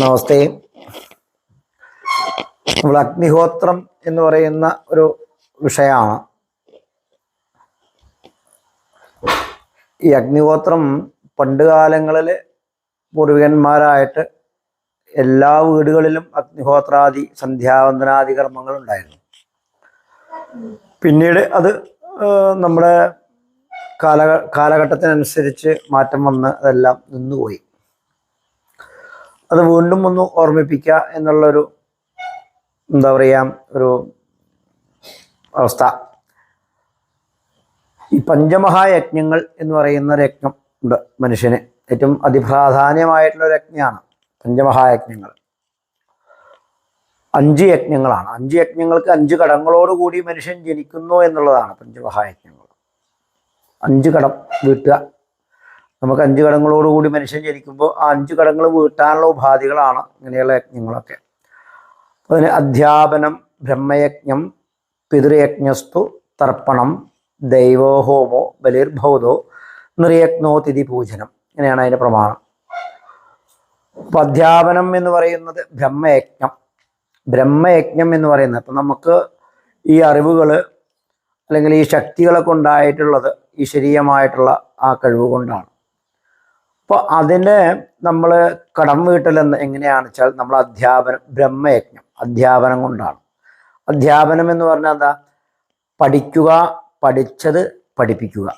നമസ്തേ. നമ്മൾ അഗ്നിഹോത്രം എന്ന് പറയുന്ന ഒരു വിഷയമാണ്. ഈ അഗ്നിഹോത്രം പണ്ട് കാലങ്ങളിൽ പൂർവികന്മാരായിട്ട് എല്ലാ വീടുകളിലും അഗ്നിഹോത്രാദി സന്ധ്യാവന്തനാദി കർമ്മങ്ങൾ ഉണ്ടായിരുന്നു. പിന്നീട് അത് നമ്മുടെ കാല കാലഘട്ടത്തിനനുസരിച്ച് മാറ്റം വന്ന് അതെല്ലാം നിന്നുപോയി. അത് വീണ്ടും ഒന്ന് ഓർമ്മിപ്പിക്കുക എന്നുള്ളൊരു എന്താ പറയുക ഒരു അവസ്ഥ. ഈ പഞ്ചമഹായജ്ഞങ്ങൾ എന്ന് പറയുന്ന ഒരു യജ്ഞം ഉണ്ട് മനുഷ്യന്. ഏറ്റവും അതിപ്രാധാന്യമായിട്ടുള്ള ഒരു യജ്ഞമാണ് പഞ്ചമഹായജ്ഞങ്ങൾ. അഞ്ച് യജ്ഞങ്ങളാണ്. അഞ്ച് യജ്ഞങ്ങൾക്ക് അഞ്ച് കടങ്ങളോടുകൂടി മനുഷ്യൻ ജനിക്കുന്നു എന്നുള്ളതാണ് പഞ്ചമഹായജ്ഞങ്ങൾ. അഞ്ച് കടം വീട്ടുക നമുക്ക് അഞ്ച് കടങ്ങളോടുകൂടി മനുഷ്യൻ ജനിക്കുമ്പോൾ ആ അഞ്ച് കടങ്ങൾ വീട്ടാനുള്ള ഉപാധികളാണ് ഇങ്ങനെയുള്ള യജ്ഞങ്ങളൊക്കെ. അതിന് അധ്യാപനം ബ്രഹ്മയജ്ഞം പിതൃയജ്ഞസ്തു തർപ്പണം ദൈവോഹോമോ ബലിർഭൗതോ നിർയജ്ഞോ തിഥി പൂജനം ഇങ്ങനെയാണ് അതിന്റെ പ്രമാണം. അപ്പം അധ്യാപനം എന്ന് പറയുന്നത് ബ്രഹ്മയജ്ഞം. ബ്രഹ്മയജ്ഞം എന്ന് പറയുന്നത് അപ്പം നമുക്ക് ഈ അറിവുകൾ അല്ലെങ്കിൽ ഈ ശക്തികളൊക്കെ ഉണ്ടായിട്ടുള്ളത് ഈശ്വരീയമായിട്ടുള്ള ആ കഴിവ് കൊണ്ടാണ്. അപ്പോൾ അതിനെ നമ്മൾ കടം വീട്ടലെന്ന് എങ്ങനെയാണെന്ന് വെച്ചാൽ നമ്മൾ അധ്യാപനം ബ്രഹ്മയജ്ഞം അധ്യാപനം കൊണ്ടാണ്. അധ്യാപനം എന്ന് പറഞ്ഞാൽ എന്താ? പഠിക്കുക പഠിച്ചത് പഠിപ്പിക്കുക.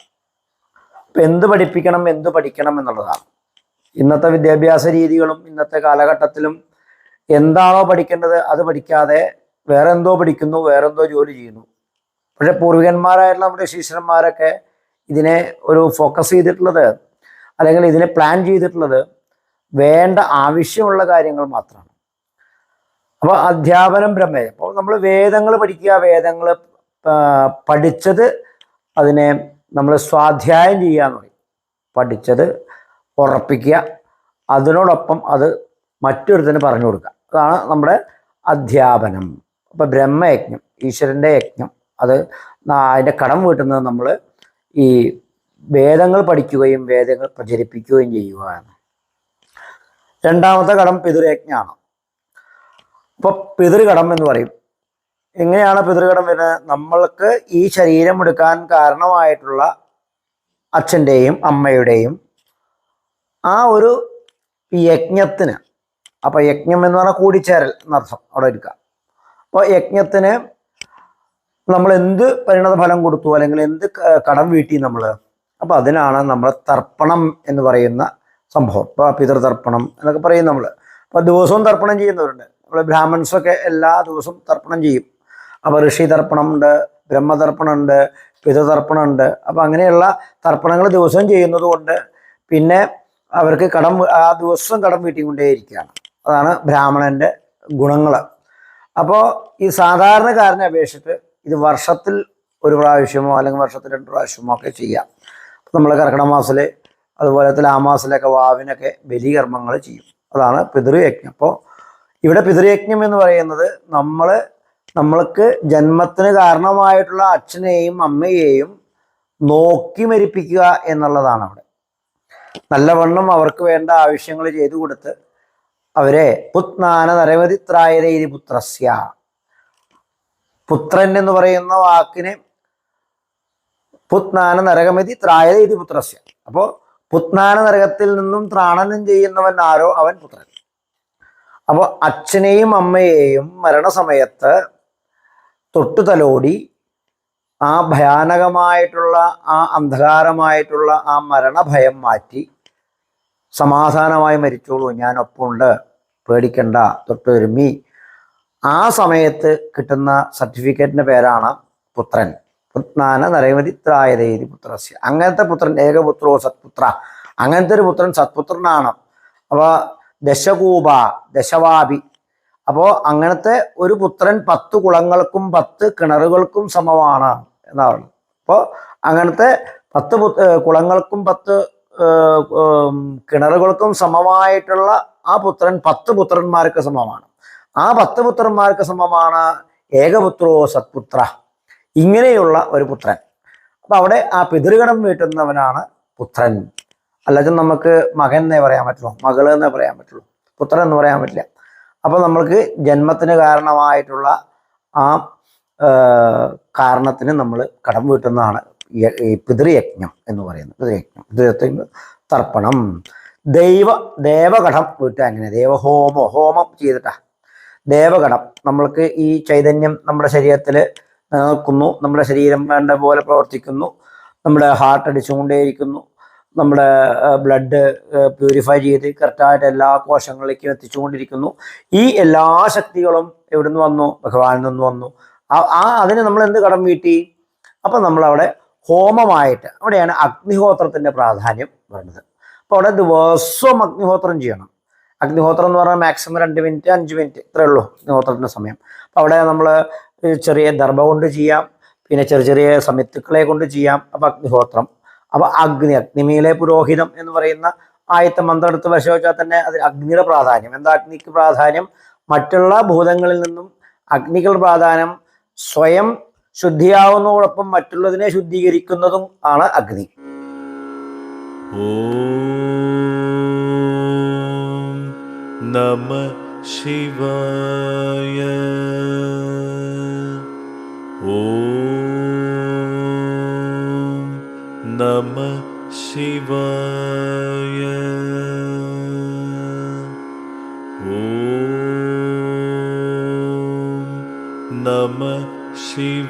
അപ്പം എന്ത് പഠിപ്പിക്കണം എന്ത് പഠിക്കണം എന്നുള്ളതാണ്. ഇന്നത്തെ വിദ്യാഭ്യാസ രീതികളും ഇന്നത്തെ കാലഘട്ടത്തിലും എന്താണോ പഠിക്കേണ്ടത് അത് പഠിക്കാതെ വേറെ എന്തോ പഠിക്കുന്നു വേറെ എന്തോ ജോലി ചെയ്യുന്നു. പക്ഷെ പൂർവികന്മാരായിട്ടുള്ള നമ്മുടെ ശിഷ്യന്മാരൊക്കെ ഇതിനെ ഒരു ഫോക്കസ് ചെയ്തിട്ടുള്ളത് അല്ലെങ്കിൽ ഇതിനെ പ്ലാൻ ചെയ്തിട്ടുള്ളത് വേണ്ട ആവശ്യമുള്ള കാര്യങ്ങൾ മാത്രമാണ്. അപ്പോൾ അധ്യാപനം ബ്രഹ്മേ. അപ്പോൾ നമ്മൾ വേദങ്ങൾ പഠിക്കുക വേദങ്ങൾ പഠിച്ചത് അതിനെ നമ്മൾ സ്വാധ്യായം ചെയ്യുക എന്ന് പറയും. പഠിച്ചത് ഉറപ്പിക്കുക അതിനോടൊപ്പം അത് മറ്റൊരുത്തിന് പറഞ്ഞു കൊടുക്കുക. അതാണ് നമ്മുടെ അധ്യാപനം. അപ്പം ബ്രഹ്മയജ്ഞം ഈശ്വരന്റെ യജ്ഞം അത് അതിന്റെ കടം വീട്ടുന്നത് നമ്മൾ ഈ വേദങ്ങൾ പഠിക്കുകയും വേദങ്ങൾ പ്രചരിപ്പിക്കുകയും ചെയ്യുക രണ്ടാമത്തെ കടം പിതൃയജ്ഞമാണ് അപ്പോൾ പിതൃകടം എന്ന് പറയും. എങ്ങനെയാണ് പിതൃകടം വരുന്നത്? നമ്മൾക്ക് ഈ ശരീരം എടുക്കാൻ കാരണമായിട്ടുള്ള അച്ഛന്റെയും അമ്മയുടെയും ആ ഒരു യജ്ഞത്തിന് അപ്പോൾ യജ്ഞം എന്ന് പറഞ്ഞാൽ കൂടിച്ചേരൽ എന്നർത്ഥം അവിടെ എടുക്കുക. അപ്പോൾ യജ്ഞത്തിന് നമ്മൾ എന്ത് പരിണത ഫലം കൊടുത്തു? അല്ലെങ്കിൽ എന്ത് കടം വീട്ടി നമ്മൾ അപ്പോൾ അതിനാണ് നമ്മൾ തർപ്പണം എന്ന് പറയുന്ന സംഭവം. ഇപ്പോൾ പിതൃതർപ്പണം എന്നൊക്കെ പറയും നമ്മൾ അപ്പോൾ ദിവസവും തർപ്പണം ചെയ്യുന്നവരുണ്ട്. നമ്മൾ ബ്രാഹ്മൺസൊക്കെ എല്ലാ ദിവസവും തർപ്പണം ചെയ്യും. അപ്പോൾ ഋഷി തർപ്പണം ഉണ്ട് ബ്രഹ്മതർപ്പണം ഉണ്ട് പിതൃതർപ്പണം ഉണ്ട് അപ്പോൾ അങ്ങനെയുള്ള തർപ്പണങ്ങൾ ദിവസവും ചെയ്യുന്നത് കൊണ്ട് പിന്നെ അവർക്ക് കടം ആ ദിവസം കടം വീട്ടിക്കൊണ്ടേയിരിക്കുകയാണ്. അതാണ് ബ്രാഹ്മണന്റെ ഗുണങ്ങൾ അപ്പോൾ ഈ സാധാരണക്കാരനെ അപേക്ഷിച്ചിട്ട് ഇത് വർഷത്തിൽ ഒരു പ്രാവശ്യമോ അല്ലെങ്കിൽ വർഷത്തിൽ രണ്ട് പ്രാവശ്യമോ ഒക്കെ ചെയ്യാം. നമ്മൾ കർക്കിടക മാസത്തിൽ അതുപോലെ തുലാമാസത്തിലൊക്കെ വാവിനൊക്കെ ബലികർമ്മങ്ങൾ ചെയ്യും. അതാണ് പിതൃയജ്ഞം. അപ്പോൾ ഇവിടെ പിതൃയജ്ഞം എന്ന് പറയുന്നത് നമ്മൾ നമ്മൾക്ക് ജന്മത്തിന് കാരണമായിട്ടുള്ള അച്ഛനെയും അമ്മയെയും നോക്കി മരിപ്പിക്കുക എന്നുള്ളതാണ് അവിടെ. നല്ലവണ്ണം അവർക്ക് വേണ്ട ആവശ്യങ്ങൾ ചെയ്തു കൊടുത്ത് അവരെ പുത്നാന നരമതിത്രായരൈരി പുത്രസ്യ. പുത്രൻ എന്ന് പറയുന്ന വാക്കിന് പുത്നാന നരകമതി ഇതി പുത്രസ്യ. അപ്പോൾ പുത്നാന നരകത്തിൽ നിന്നും ത്രാണനം ചെയ്യുന്നവൻ ആരോ? അവൻ പുത്രൻ. അപ്പോൾ അച്ഛനെയും അമ്മയെയും മരണസമയത്ത് തൊട്ടുതലോടി ആ ഭയാനകമായിട്ടുള്ള ആ അന്ധകാരമായിട്ടുള്ള ആ മരണഭയം മാറ്റി സമാധാനമായി മരിച്ചോളൂ ഞാൻ ഒപ്പമുണ്ട് പേടിക്കണ്ട തൊട്ടുരുമി. ആ സമയത്ത് കിട്ടുന്ന സർട്ടിഫിക്കറ്റിന്റെ പേരാണ് പുത്രൻ. പുത്നാന നരമതിത്രായതേരി പുത്രസ്യ. അങ്ങനത്തെ പുത്രൻ ഏകപുത്രോ സത്പുത്ര. അങ്ങനത്തെ ഒരു പുത്രൻ സത്പുത്രനാണ്. അപ്പോൾ ദശകൂപ ദശവാപി. അപ്പോൾ അങ്ങനത്തെ ഒരു പുത്രൻ പത്ത് കുളങ്ങൾക്കും പത്ത് കിണറുകൾക്കും സമമാണ് എന്നാണ് അപ്പോൾ അങ്ങനത്തെ പത്ത് കുളങ്ങൾക്കും പത്ത് കിണറുകൾക്കും സമമായിട്ടുള്ള ആ പുത്രൻ പത്ത് പുത്രന്മാർക്ക് സമമാണ്. ആ പത്ത് പുത്രന്മാർക്ക് സമമാണ് ഏകപുത്രോ സത്പുത്ര. ഇങ്ങനെയുള്ള ഒരു പുത്രൻ. അപ്പൊ അവിടെ ആ പിതൃഗണം വീട്ടുന്നവനാണ് പുത്രൻ. അല്ലാതെ നമുക്ക് മകൻ എന്നേ പറയാൻ പറ്റുള്ളൂ മകൾ എന്നേ പറയാൻ പറ്റുള്ളൂ പുത്രൻ എന്ന് പറയാൻ പറ്റില്ല. അപ്പോൾ നമ്മൾക്ക് ജന്മത്തിന് കാരണമായിട്ടുള്ള ആ ആ, കാരണത്തിന് നമ്മൾ കടം വീട്ടുന്നതാണ് ഈ പിതൃയജ്ഞം എന്ന് പറയുന്നത്. പിതൃയജ്ഞം പിതൃയജ്ഞം തർപ്പണം. ദൈവ ദേവഘടം വീട്ടുക അങ്ങനെ ദേവഹോമോ ഹോമം ചെയ്തിട്ടാ. ദേവഘടം നമ്മൾക്ക് ഈ ചൈതന്യം നമ്മുടെ ശരീരത്തിൽ നിലനിൽക്കുന്നു. നമ്മുടെ ശരീരം വേണ്ട പോലെ പ്രവർത്തിക്കുന്നു. നമ്മുടെ ഹാർട്ട് അടിച്ചുകൊണ്ടേയിരിക്കുന്നു. നമ്മുടെ ബ്ലഡ് പ്യൂരിഫൈ ചെയ്ത് കറക്റ്റായിട്ട് എല്ലാ കോശങ്ങളിലേക്കും എത്തിച്ചുകൊണ്ടിരിക്കുന്നു. ഈ എല്ലാ ശക്തികളും എവിടെ നിന്ന് വന്നു? ഭഗവാനിൽ നിന്ന് വന്നു. ആ- അതിന് നമ്മൾ എന്ത് കടം വീട്ടി? അപ്പം നമ്മളവിടെ ഹോമമായിട്ട് അവിടെയാണ് അഗ്നിഹോത്രത്തിന്റെ പ്രാധാന്യം വരുന്നത്. അപ്പോൾ അവിടെ ദിവസവും അഗ്നിഹോത്രം ചെയ്യണം. അഗ്നിഹോത്രം എന്ന് പറഞ്ഞാൽ മാക്സിമം രണ്ട് മിനിറ്റ് അഞ്ച് മിനിറ്റ് ഇത്രയേ ഉള്ളൂ അഗ്നിഹോത്രത്തിന്റെ സമയം. അപ്പോൾ അവിടെ നമ്മൾ ചെറിയ ദർഭ കൊണ്ട് ചെയ്യാം. പിന്നെ ചെറിയ ചെറിയ സമയത്തുക്കളെ കൊണ്ട് ചെയ്യാം. അപ്പൊ അഗ്നിഹോത്രം. അപ്പൊ അഗ്നി അഗ്നിമീലെ പുരോഹിതം എന്ന് പറയുന്ന ആയത്തെ മന്ത്രം എടുത്ത് പരിശോധിച്ചാൽ തന്നെ അതിൽ അഗ്നിയുടെ പ്രാധാന്യം. എന്താ അഗ്നിക്ക് പ്രാധാന്യം? മറ്റുള്ള ഭൂതങ്ങളിൽ നിന്നും അഗ്നികൾ പ്രാധാന്യം സ്വയം ശുദ്ധിയാവുന്നതോടൊപ്പം മറ്റുള്ളതിനെ ശുദ്ധീകരിക്കുന്നതും ആണ് അഗ്നി. നമ ശിവായ मम शिव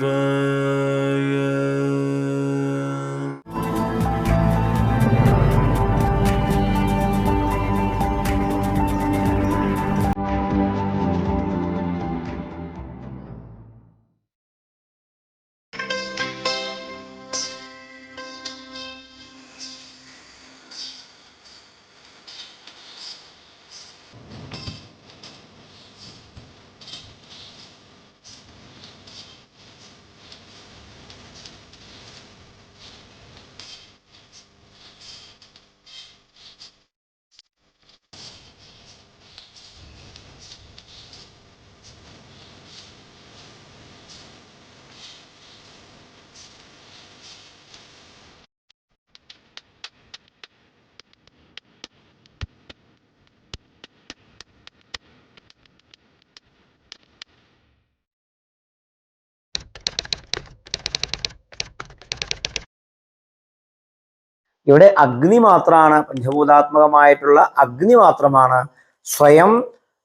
ഇവിടെ അഗ്നി മാത്രമാണ് പഞ്ചഭൂതാത്മകമായിട്ടുള്ള അഗ്നി മാത്രമാണ് സ്വയം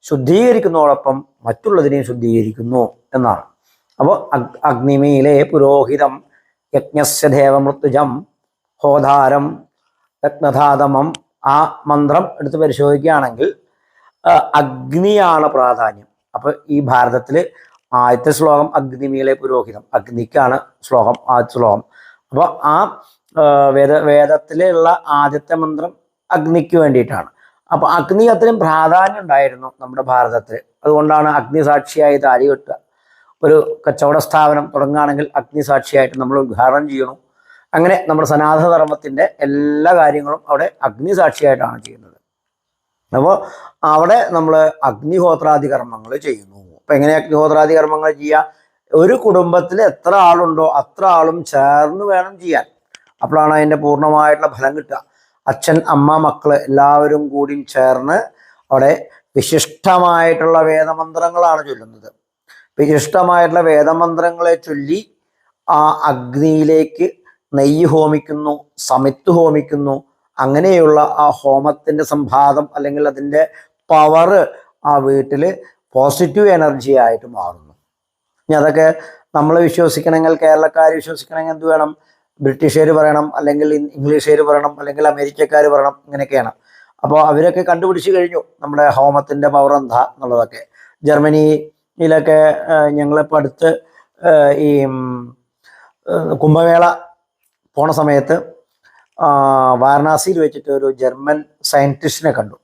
ശുദ്ധീകരിക്കുന്നതോടൊപ്പം മറ്റുള്ളതിനെയും ശുദ്ധീകരിക്കുന്നു എന്നാണ്. അപ്പോൾ അഗ്നിമീലെ പുരോഹിതം യജ്ഞസ്യ ദേവമൃത്യുജം ഹോധാരം രത്നധാതമം ആ മന്ത്രം എടുത്ത് പരിശോധിക്കുകയാണെങ്കിൽ അഗ്നിയാണ് പ്രാധാന്യം. അപ്പോൾ ഈ ഭാരതത്തിൽ ആദ്യത്തെ ശ്ലോകം അഗ്നിമീലെ പുരോഹിതം അഗ്നിക്കാണ് ശ്ലോകം ആദ്യ ശ്ലോകം. അപ്പോൾ ആ ആ, വേദ വേദത്തിലുള്ള ആദ്യത്തെ മന്ത്രം അഗ്നിക്ക് വേണ്ടിയിട്ടാണ്. അപ്പൊ അഗ്നി അത്രയും പ്രാധാന്യം ഉണ്ടായിരുന്നു നമ്മുടെ ഭാരതത്തിൽ. അതുകൊണ്ടാണ് അഗ്നി സാക്ഷിയായി താലി കെട്ടുക. ഒരു കച്ചവട സ്ഥാപനം തുടങ്ങുകയാണെങ്കിൽ അഗ്നി സാക്ഷിയായിട്ട് നമ്മൾ ഉദ്ഘാടനം ചെയ്യണം. അങ്ങനെ നമ്മുടെ സനാതനധർമ്മത്തിന്റെ എല്ലാ കാര്യങ്ങളും അവിടെ അഗ്നി സാക്ഷിയായിട്ടാണ് ചെയ്യുന്നത്. അപ്പോൾ അവിടെ നമ്മൾ അഗ്നിഹോത്രാദി കർമ്മങ്ങൾ ചെയ്യുന്നു. അപ്പം എങ്ങനെ അഗ്നിഹോത്രാദി കർമ്മങ്ങൾ ചെയ്യുക? ഒരു കുടുംബത്തിൽ എത്ര ആളുണ്ടോ അത്ര ആളും ചേർന്ന് വേണം ചെയ്യാൻ. അപ്പോഴാണ് അതിന്റെ പൂർണമായിട്ടുള്ള ഫലം കിട്ടുക. അച്ഛൻ അമ്മ മക്കൾ എല്ലാവരും കൂടി ചേർന്ന് അവിടെ വിശിഷ്ടമായിട്ടുള്ള വേദമന്ത്രങ്ങളാണ് ചൊല്ലുന്നത്. വിശിഷ്ടമായിട്ടുള്ള വേദമന്ത്രങ്ങളെ ചൊല്ലി ആ അഗ്നിയിലേക്ക് നെയ്യ് ഹോമിക്കുന്നു സമിത്ത് ഹോമിക്കുന്നു. അങ്ങനെയുള്ള ആ ഹോമത്തിന്റെ സംഭാതം അല്ലെങ്കിൽ അതിന്റെ പവർ ആ വീട്ടിൽ പോസിറ്റീവ് എനർജി ആയിട്ട് മാറുന്നു. ഇനി അതൊക്കെ നമ്മൾ വിശ്വസിക്കണമെങ്കിൽ കേരളക്കാർ വിശ്വസിക്കണമെങ്കിൽ എന്ത് വേണം? ബ്രിട്ടീഷുകാർ പറയണം അല്ലെങ്കിൽ ഇംഗ്ലീഷുകാർ പറയണം അല്ലെങ്കിൽ അമേരിക്കക്കാർ പറയണം ഇങ്ങനെയൊക്കെയാണ്. അപ്പോൾ അവരൊക്കെ കണ്ടുപിടിച്ച് കഴിഞ്ഞു നമ്മുടെ ഹോമത്തിന്റെ പവർ എന്താ എന്നുള്ളതൊക്കെ. ജർമ്മനിയിലൊക്കെ ഞങ്ങളിപ്പോൾ അടുത്ത് ഈ കുംഭമേള പോണ സമയത്ത് വാരണാസിയിൽ വെച്ചിട്ട് ഒരു ജർമ്മൻ സയന്റിസ്റ്റിനെ കണ്ടു.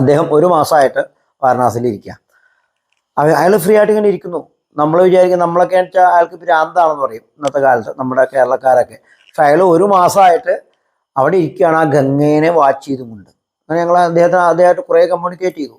അദ്ദേഹം ഒരു മാസമായിട്ട് വാരണാസിയിൽ ഇരിക്കുക അയാൾ ഫ്രീ ആയിട്ട് ഇങ്ങനെ ഇരിക്കുന്നു. നമ്മൾ വിചാരിക്കും നമ്മളൊക്കെ അയാൾക്ക് ഭ്രാന്താണെന്ന് പറയും ഇന്നത്തെ കാലത്ത് നമ്മുടെ കേരളക്കാരൊക്കെ. പക്ഷെ അയാൾ ഒരു മാസമായിട്ട് അവിടെ ഇരിക്കുകയാണ്. ആ ഗംഗേനെ വാച്ച് ചെയ്തുകൊണ്ട്. അങ്ങനെ ഞങ്ങൾ അദ്ദേഹത്തിന് അദ്ദേഹമായിട്ട് കുറേ കമ്മ്യൂണിക്കേറ്റ് ചെയ്തു.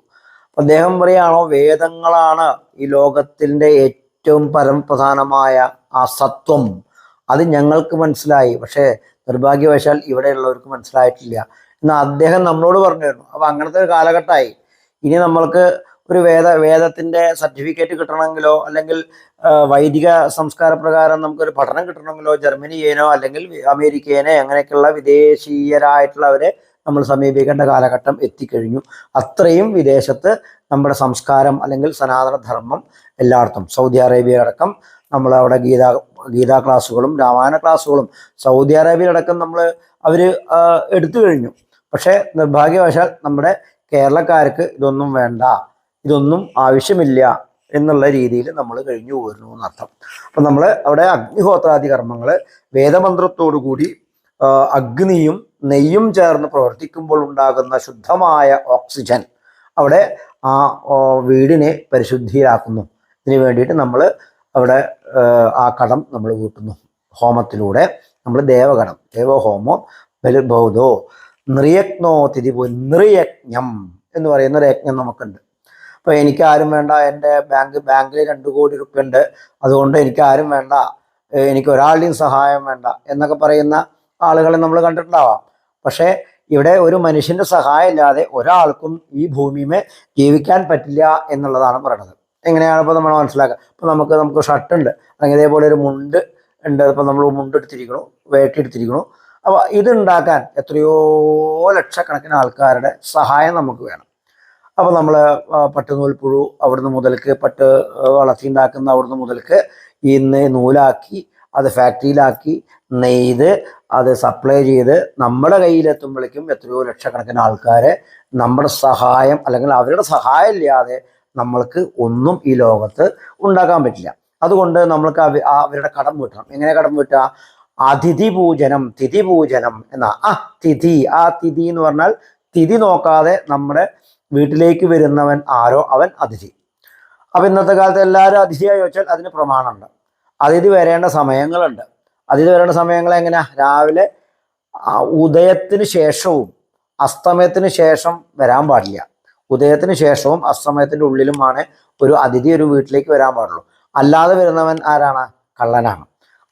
അപ്പം അദ്ദേഹം പറയുകയാണോ വേദങ്ങളാണ് ഈ ലോകത്തിന്റെ ഏറ്റവും പരമപ്രധാനമായ ആ സത്വം. അത് ഞങ്ങൾക്ക് മനസ്സിലായി. പക്ഷേ നിർഭാഗ്യവശാൽ ഇവിടെയുള്ളവർക്ക് മനസ്സിലായിട്ടില്ല. എന്നാൽ അദ്ദേഹം നമ്മളോട് പറഞ്ഞിരുന്നു അപ്പം അങ്ങനത്തെ ഒരു കാലഘട്ടമായി. ഇനി നമ്മൾക്ക് ഒരു വേദ വേദത്തിന്റെ സർട്ടിഫിക്കറ്റ് കിട്ടണമെങ്കിലോ അല്ലെങ്കിൽ വൈദിക സംസ്കാര പ്രകാരം നമുക്കൊരു പഠനം കിട്ടണമെങ്കിലോ ജർമ്മനിയേനോ അല്ലെങ്കിൽ അമേരിക്കയേനോ അങ്ങനെയൊക്കെയുള്ള വിദേശീയരായിട്ടുള്ളവരെ നമ്മൾ സമീപിക്കേണ്ട കാലഘട്ടം എത്തിക്കഴിഞ്ഞു. അത്രയും വിദേശത്ത് നമ്മുടെ സംസ്കാരം അല്ലെങ്കിൽ സനാതനധർമ്മം എല്ലായിടത്തും. സൗദി അറേബ്യ അടക്കം നമ്മൾ അവിടെ ഗീത ഗീതാ ക്ലാസ്സുകളും രാമായണ ക്ലാസ്സുകളും സൗദി അറേബ്യയിലടക്കം നമ്മൾ അവർ എടുത്തു കഴിഞ്ഞു. പക്ഷേ നിർഭാഗ്യവശാൽ നമ്മുടെ കേരളക്കാർക്ക് ഇതൊന്നും വേണ്ട. ഇതൊന്നും ആവശ്യമില്ല എന്നുള്ള രീതിയിൽ നമ്മൾ കഴിഞ്ഞു പോരുന്നു എന്നർത്ഥം. അപ്പം നമ്മൾ അവിടെ അഗ്നിഹോത്രാദി കർമ്മങ്ങൾ വേദമന്ത്രത്തോടു കൂടി അഗ്നിയും നെയ്യും ചേർന്ന് പ്രവർത്തിക്കുമ്പോൾ ഉണ്ടാകുന്ന ശുദ്ധമായ ഓക്സിജൻ അവിടെ ആ വീടിനെ പരിശുദ്ധിയിലാക്കുന്നു. ഇതിന് വേണ്ടിയിട്ട് നമ്മൾ അവിടെ ആ, കടം നമ്മൾ കൂട്ടുന്നു. ഹോമത്തിലൂടെ നമ്മൾ ദേവകടം ദേവഹോമോ ബലിബോധോ നൃയജ്ഞോ തിരിപോ നൃയജ്ഞം എന്ന് പറയുന്ന ഒരു യജ്ഞം നമുക്കുണ്ട്. അപ്പോൾ എനിക്ക് ആരും വേണ്ട. എന്റെ ബാങ്ക് ബാങ്കിൽ രണ്ട് കോടി റുപ്യ ഉണ്ട് അതുകൊണ്ട് എനിക്ക് ആരും വേണ്ട എനിക്ക് ഒരാളുടെയും സഹായം വേണ്ട എന്നൊക്കെ പറയുന്ന ആളുകളെ നമ്മൾ കണ്ടിട്ടുണ്ടാവാം. പക്ഷേ ഇവിടെ ഒരു മനുഷ്യന്റെ സഹായം ഇല്ലാതെ ഒരാൾക്കും ഈ ഭൂമിമേ ജീവിക്കാൻ പറ്റില്ല എന്നുള്ളതാണ് പറയുന്നത് എങ്ങനെയാണ് ഇപ്പോൾ നമ്മൾ മനസ്സിലാക്കുക ഇപ്പോൾ നമുക്ക് നമുക്ക് ഷർട്ട് ഉണ്ട് അല്ലെങ്കിൽ ഇതേപോലെ ഒരു മുണ്ട് ഉണ്ട്. ഇപ്പോൾ നമ്മൾ മുണ്ട് എടുത്തിരിക്കണു വേട്ടി എടുത്തിരിക്കണു. അപ്പോൾ ഇതുണ്ടാക്കാൻ എത്രയോ ലക്ഷക്കണക്കിന് ആൾക്കാരുടെ സഹായം നമുക്ക് വേണം. അപ്പോൾ നമ്മൾ പട്ടുനൂൽ പുഴു അവിടുന്ന് മുതൽക്ക് പട്ട് ആ, വളർത്തി ഉണ്ടാക്കുന്ന അവിടുന്ന് മുതൽക്ക് ഇന്ന് നൂലാക്കി അത് ഫാക്ടറിയിലാക്കി നെയ്ത് അത് സപ്ലൈ ചെയ്ത് നമ്മുടെ കയ്യിലെത്തുമ്പോഴേക്കും എത്രയോ ലക്ഷക്കണക്കിന് ആൾക്കാരെ നമ്മുടെ സഹായം അല്ലെങ്കിൽ അവരുടെ സഹായം ഇല്ലാതെ നമ്മൾക്ക് ഒന്നും ഈ ലോകത്ത് ഉണ്ടാക്കാൻ പറ്റില്ല. അതുകൊണ്ട് നമ്മൾക്ക് അവ- അവരുടെ കടം വീട്ടണം. എങ്ങനെ കടം വീട്ടുക അതിഥി പൂജനം തിഥി പൂജനം എന്നാ ആ തിഥി ആ തിഥി എന്ന് പറഞ്ഞാൽ തിഥി നോക്കാതെ നമ്മുടെ വീട്ടിലേക്ക് വരുന്നവൻ ആരോ അവൻ അതിഥി. അപ്പൊ ഇന്നത്തെ കാലത്ത് എല്ലാവരും അതിഥിയായി വെച്ചാൽ അതിന് പ്രമാണമുണ്ട്. അതിഥി വരേണ്ട സമയങ്ങളുണ്ട്. അതിഥി വരേണ്ട സമയങ്ങൾ എങ്ങനെ രാവിലെ ഉദയത്തിന് ശേഷവും അസ്തമയത്തിന് ശേഷം വരാൻ പാടില്ല. ഉദയത്തിന് ശേഷവും അസ്തമയത്തിന്റെ ഉള്ളിലുമാണ് ഒരു അതിഥി ഒരു വീട്ടിലേക്ക് വരാൻ പാടുള്ളൂ. അല്ലാതെ വരുന്നവൻ ആരാണ്? കള്ളനാണ്.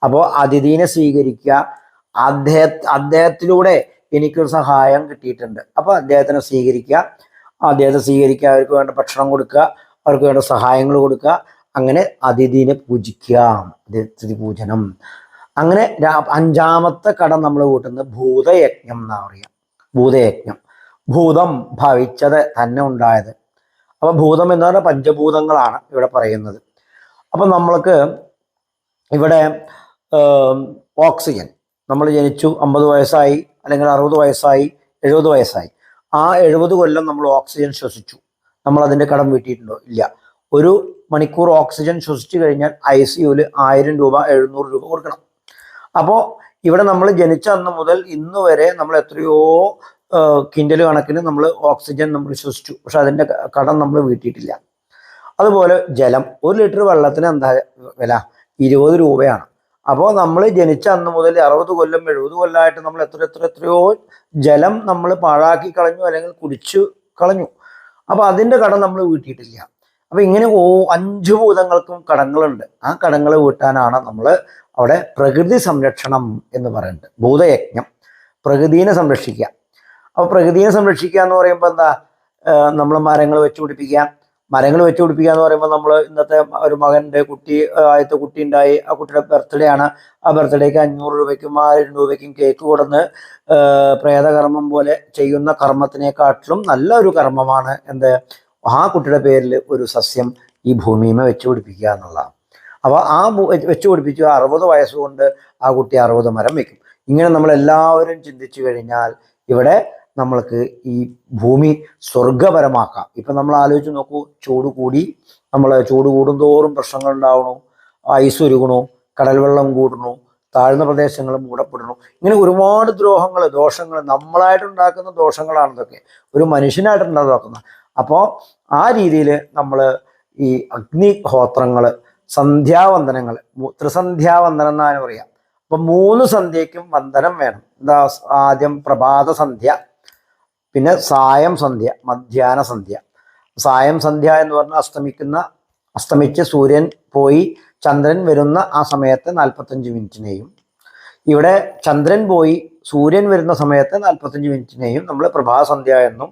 അപ്പോൾ അതിഥീനെ സ്വീകരിക്കുക. അദ്ദേഹ അദ്ദേഹത്തിലൂടെ എനിക്കൊരു സഹായം കിട്ടിയിട്ടുണ്ട്. അപ്പോൾ അദ്ദേഹത്തിനെ സ്വീകരിക്കുക. അദ്ദേഹത്തെ സ്വീകരിക്കുക അവർക്ക് വേണ്ട ഭക്ഷണം കൊടുക്കുക അവർക്ക് വേണ്ട സഹായങ്ങൾ കൊടുക്കുക. അങ്ങനെ അതിഥിനെ പൂജിക്കുക. അതിഥി പൂജനം. അങ്ങനെ അഞ്ചാമത്തെ കടം നമ്മൾ കൂട്ടുന്നത് ഭൂതയജ്ഞം എന്നാ പറയുക ഭൂതയജ്ഞം. ഭൂതം ഭവിച്ചത് തന്നെ ഉണ്ടായത്. അപ്പൊ ഭൂതം എന്ന് പറഞ്ഞാൽ പഞ്ചഭൂതങ്ങളാണ് ഇവിടെ പറയുന്നത്. അപ്പൊ നമ്മൾക്ക് ഇവിടെ ഓക്സിജൻ. നമ്മൾ ജനിച്ചു അമ്പത് വയസ്സായി അല്ലെങ്കിൽ അറുപത് വയസ്സായി എഴുപത് വയസ്സായി. ആ എഴുപത് കൊല്ലം നമ്മൾ ഓക്സിജൻ ശ്വസിച്ചു. നമ്മൾ അതിന്റെ കടം വീട്ടിയിട്ടുണ്ടോ? ഇല്ല. ഒരു മണിക്കൂർ ഓക്സിജൻ ശ്വസിച്ചു കഴിഞ്ഞാൽ ഐ സി യുവിൽ ആയിരം രൂപ എഴുന്നൂറ് രൂപ കൊടുക്കണം. അപ്പോൾ ഇവിടെ നമ്മൾ ജനിച്ച അന്ന് മുതൽ ഇന്ന് വരെ നമ്മൾ എത്രയോ കിൻഡൽ കണക്കിന് നമ്മൾ ഓക്സിജൻ നമ്മൾ ശ്വസിച്ചു. പക്ഷെ അതിന്റെ കടം നമ്മൾ വീട്ടിയിട്ടില്ല. അതുപോലെ ജലം. ഒരു ലിറ്റർ വെള്ളത്തിന് എന്താ വില? ഇരുപത് രൂപയാണ്. അപ്പോൾ നമ്മൾ ജനിച്ച അന്ന് മുതൽ അറുപത് കൊല്ലം എഴുപത് കൊല്ലമായിട്ട് നമ്മൾ എത്ര എത്ര എത്രയോ ജലം നമ്മൾ പാഴാക്കി കളഞ്ഞു അല്ലെങ്കിൽ കുടിച്ചു കളഞ്ഞു. അപ്പോൾ അതിന്റെ കടം നമ്മൾ വീട്ടിയിട്ടില്ല. അപ്പൊ ഇങ്ങനെ ഓ അഞ്ചു ഭൂതങ്ങൾക്കും കടങ്ങളുണ്ട്. ആ കടങ്ങൾ വീട്ടാനാണ് നമ്മൾ അവിടെ പ്രകൃതി സംരക്ഷണം എന്ന് പറയുന്നത്. ഭൂതയജ്ഞം. പ്രകൃതിനെ സംരക്ഷിക്കുക. അപ്പോൾ പ്രകൃതിയെ സംരക്ഷിക്കുക എന്ന് പറയുമ്പോൾ എന്താ? നമ്മൾ മരങ്ങൾ വെച്ച് പിടിപ്പിക്കുക മരങ്ങൾ വെച്ച് പിടിപ്പിക്കുക എന്ന് പറയുമ്പോൾ നമ്മൾ ഇന്നത്തെ ഒരു മകന്റെ കുട്ടി ആദ്യത്തെ കുട്ടി ഉണ്ടായി. ആ കുട്ടിയുടെ ബർത്ത്ഡേ ആണ്. ആ ബർത്ത്ഡേക്ക് അഞ്ഞൂറ് രൂപയ്ക്കും ആയിരം രൂപയ്ക്കും കേക്ക് കൊടുന്ന് പ്രേതകർമ്മം പോലെ ചെയ്യുന്ന കർമ്മത്തിനെക്കാട്ടിലും നല്ലൊരു കർമ്മമാണ് എന്ത്? ആ കുട്ടിയുടെ പേരിൽ ഒരു സസ്യം ഈ ഭൂമിയുമേ വെച്ച് പിടിപ്പിക്കുക എന്നുള്ളതാണ് അപ്പോൾ ആ വെച്ചു വെച്ച് പിടിപ്പിച്ചു അറുപത് വയസ്സുകൊണ്ട് ആ കുട്ടി അറുപത് മരം വെക്കും. ഇങ്ങനെ നമ്മൾ എല്ലാവരും ചിന്തിച്ചു കഴിഞ്ഞാൽ ഇവിടെ നമ്മൾക്ക് ഈ ഭൂമി സ്വർഗപരമാക്കാം ഇപ്പം നമ്മൾ ആലോചിച്ച് നോക്കൂ ചൂട് കൂടി നമ്മൾ ചൂട് കൂടുന്തോറും പ്രശ്നങ്ങൾ ഉണ്ടാവണു ഐസ് ഉരുകണു കടൽ വെള്ളം കൂടണു താഴ്ന്ന പ്രദേശങ്ങൾ മൂടപ്പെടണു ഇങ്ങനെ ഒരുപാട് ദ്രോഹങ്ങൾ ദോഷങ്ങൾ നമ്മളായിട്ടുണ്ടാക്കുന്ന ദോഷങ്ങളാണ് ഇതൊക്കെ. ഒരു മനുഷ്യനായിട്ട് ഉണ്ടാക്കുന്ന. അപ്പോൾ ആ രീതിയിൽ നമ്മൾ ഈ അഗ്നിഹോത്രങ്ങൾ സന്ധ്യാവന്ദനങ്ങൾ ത്രിസന്ധ്യാവന്ദനം എന്നാണ് പറയാം. അപ്പം മൂന്ന് സന്ധ്യയ്ക്കും വന്ദനം വേണം. എന്താ ആദ്യം പ്രഭാത സന്ധ്യ പിന്നെ സായം സന്ധ്യ മധ്യാന സന്ധ്യ. സായം സന്ധ്യ എന്ന് പറഞ്ഞാൽ അസ്തമിക്കുന്ന അസ്തമിച്ച് സൂര്യൻ പോയി ചന്ദ്രൻ വരുന്ന ആ സമയത്തെ നാൽപ്പത്തഞ്ച് മിനിറ്റിനെയും ഇവിടെ ചന്ദ്രൻ പോയി സൂര്യൻ വരുന്ന സമയത്തെ നാൽപ്പത്തഞ്ച് മിനിറ്റിനെയും നമ്മൾ പ്രഭാസന്ധ്യ എന്നും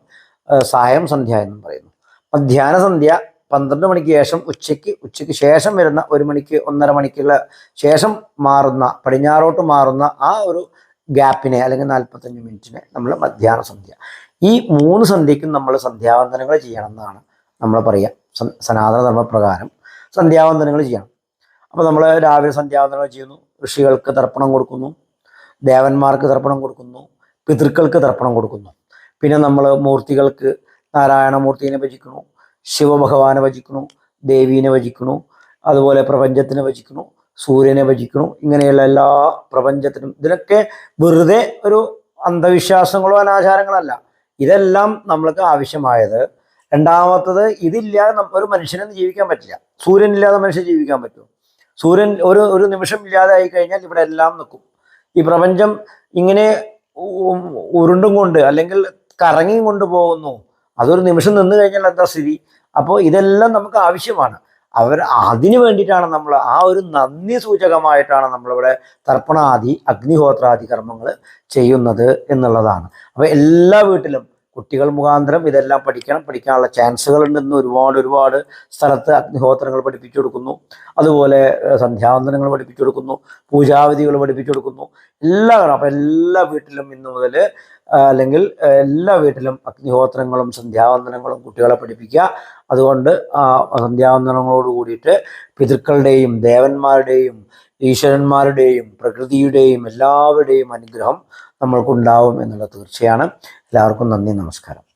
സായം സന്ധ്യ എന്നും പറയുന്നു. മധ്യാന സന്ധ്യ പന്ത്രണ്ട് മണിക്ക് ശേഷം ഉച്ചയ്ക്ക് ഉച്ചയ്ക്ക് ശേഷം വരുന്ന ഒരു മണിക്ക് ഒന്നര മണിക്കുള്ള ശേഷം മാറുന്ന പടിഞ്ഞാറോട്ട് മാറുന്ന ആ ഒരു ഗ്യാപ്പിനെ അല്ലെങ്കിൽ നാൽപ്പത്തഞ്ച് മിനിറ്റിനെ നമ്മൾ മധ്യാഹ്ന സന്ധ്യ. ഈ മൂന്ന് സന്ധ്യയ്ക്കും നമ്മൾ സന്ധ്യാവന്തനങ്ങൾ ചെയ്യണം എന്നാണ് നമ്മൾ പറയുക. സനാതന ധർമ്മപ്രകാരം സന്ധ്യാവന്തനങ്ങൾ ചെയ്യണം. അപ്പോൾ നമ്മൾ രാവിലെ സന്ധ്യാവന്തനങ്ങൾ ചെയ്യുന്നു. ഋഷികൾക്ക് തർപ്പണം കൊടുക്കുന്നു. ദേവന്മാർക്ക് തർപ്പണം കൊടുക്കുന്നു. പിതൃക്കൾക്ക് തർപ്പണം കൊടുക്കുന്നു. പിന്നെ നമ്മൾ മൂർത്തികൾക്ക് നാരായണമൂർത്തിനെ ഭജിക്കുന്നു. ശിവഭഗവാനെ ഭജിക്കുന്നു. ദേവീനെ ഭജിക്കുന്നു. അതുപോലെ പ്രപഞ്ചത്തിനെ ഭജിക്കുന്നു. സൂര്യനെ ഭജിക്കുന്നു. ഇങ്ങനെയുള്ള എല്ലാ പ്രപഞ്ചത്തിനും ഇതിനൊക്കെ വെറുതെ ഒരു അന്ധവിശ്വാസങ്ങളോ അനാചാരങ്ങളല്ല. ഇതെല്ലാം നമ്മൾക്ക് ആവശ്യമായത്. രണ്ടാമത്തത് ഇതില്ലാതെ ഒരു മനുഷ്യനെന്ന് ജീവിക്കാൻ പറ്റില്ല. സൂര്യൻ ഇല്ലാതെ മനുഷ്യൻ ജീവിക്കാൻ പറ്റുമോ സൂര്യൻ ഒരു ഒരു നിമിഷം ഇല്ലാതെ ആയി കഴിഞ്ഞാൽ ഇവിടെ എല്ലാം നിൽക്കും ഈ പ്രപഞ്ചം ഇങ്ങനെ ഉരുണ്ടും കൊണ്ട് അല്ലെങ്കിൽ കറങ്ങിയും കൊണ്ട് പോകുന്നു. അതൊരു നിമിഷം നിന്ന് കഴിഞ്ഞാൽ എന്താ സ്ഥിതി? അപ്പോൾ ഇതെല്ലാം നമുക്ക് ആവശ്യമാണ്. അവർ അതിനു വേണ്ടിയിട്ടാണ് നമ്മൾ ആ ഒരു നന്ദി സൂചകമായിട്ടാണ് നമ്മളിവിടെ തർപ്പണാദി അഗ്നിഹോത്രാദി കർമ്മങ്ങൾ ചെയ്യുന്നത് എന്നുള്ളതാണ്. അപ്പോൾ എല്ലാ വീട്ടിലും കുട്ടികൾ മുഖാന്തരം ഇതെല്ലാം പഠിക്കണം. പഠിക്കാനുള്ള ചാൻസുകൾ ഉണ്ടെന്ന് ഒരുപാട് ഒരുപാട് സ്ഥലത്ത് അഗ്നിഹോത്രങ്ങൾ പഠിപ്പിച്ചു കൊടുക്കുന്നു. അതുപോലെ സന്ധ്യാവന്തനങ്ങൾ പഠിപ്പിച്ചു കൊടുക്കുന്നു. പൂജാവിധികൾ പഠിപ്പിച്ചു കൊടുക്കുന്നു. എല്ലാ അപ്പം എല്ലാ വീട്ടിലും ഇന്നു മുതൽ അല്ലെങ്കിൽ എല്ലാ വീട്ടിലും അഗ്നിഹോത്രങ്ങളും സന്ധ്യാവന്ദനങ്ങളും കുട്ടികളെ പഠിപ്പിക്കുക. അതുകൊണ്ട് ആ സന്ധ്യാവന്തനങ്ങളോട് കൂടിയിട്ട് പിതൃക്കളുടെയും ദേവന്മാരുടെയും ഈശ്വരന്മാരുടെയും പ്രകൃതിയുടെയും എല്ലാവരുടെയും അനുഗ്രഹം നമ്മൾക്കുണ്ടാവും എന്നുള്ള തീർച്ചയാണ്. എല്ലാവർക്കും നന്ദി നമസ്കാരം.